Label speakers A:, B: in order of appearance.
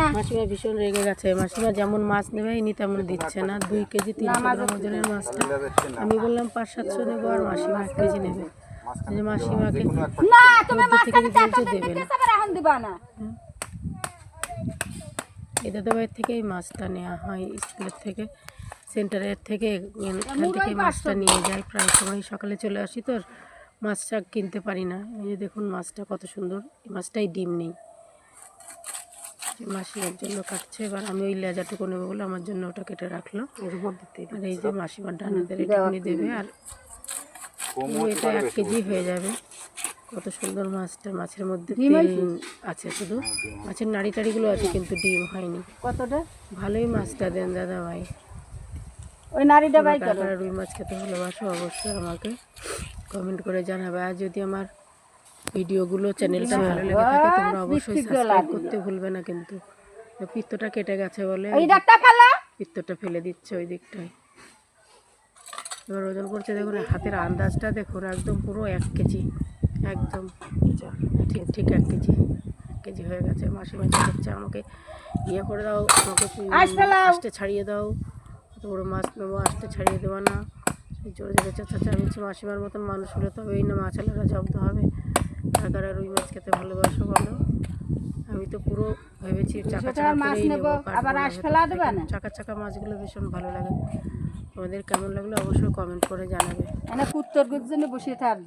A: না।
B: মাসিমা ভীষণ রেগে গেছে। মাসিমা যেমন মাছ তেমন দিচ্ছে না। দুই কেজি তিনশো গ্রাম ওজনের মাছটা। আমি বললাম পাঁচ সাতশো নেব আর মাসিমা এক কেজি নেবে। এই যে মাসিমাকে
A: না তুমি মাছ
B: দেবে না। এই থেকেই মাছটা নেওয়া হয় স্কুলের থেকে সেন্টারের থেকে। এখান থেকে মাছটা নিয়ে যাই প্রায় সময় সকালে চলে আসি তো মাছটা কিনতে পারি না। এই যে দেখুন মাছটা কত সুন্দর। এই মাছটাই ডিম নেই। যে মাসিমার জন্য কাটছে এবার আমি ওই লেজাটুকু নেব বলে আমার জন্য ওটা কেটে রাখল। আর এই যে মাসিমার ডানাদের এটুকুনি দেবে আর এটা এক কেজি হয়ে যাবে। কত সুন্দর মাছটা মাছের মধ্যে আছে শুধু। মাছের নাড়ি টাড়িগুলো আছে কিন্তু ডিম হয়নি।
A: কতটা?
B: ভালোই মাছটা দেন দাদা ভাই।
A: ওই করো।
B: কারা রুই মাছ খেতে ভালোবাসো অবশ্যই আমাকে কমেন্ট করে জানাবে। আর যদি আমার ভিডিওগুলো চ্যানেলটা ভালো লেগে থাকে তোমরা অবশ্যই সাবস্ক্রাইব করতে ভুলবে না কিন্তু। পিত্তটা কেটে গেছে বলে পিত্তটা ফেলে দিচ্ছে ওই দিকটায়। এবার ওজন করছে দেখুন হাতের আন্দাজটা দেখুন একদম পুরো এক কেজি একদম। ঠিক ঠিক এক কেজি এক কেজি হয়ে গেছে। মাসিমা হচ্ছে আমাকে ইয়ে করে দাও আমাকে। আসতে ছাড়িয়ে দাও। বড় মাছ নেব আসতে ছাড়িয়ে দেবো না। জোরে জোরে চাচা আমি মাসিমার মতন মানুষ হলে তবেই না মাছালারা জব্দ হবে। কারা কারা রুই মাছ খেতে ভালোবাসো বলো। আমি তো পুরো ভেবেছি চাকা চাকা
A: মাছ নেব, আবার
B: না
A: ফেলা দেবে না?
B: চাকা চাকা মাছগুলো ভীষণ ভালো লাগে। তোমাদের কেমন লাগল অবশ্যই কমেন্ট করে জানাবে।
A: এনে কুত্তর গুজনে বসে থাকবে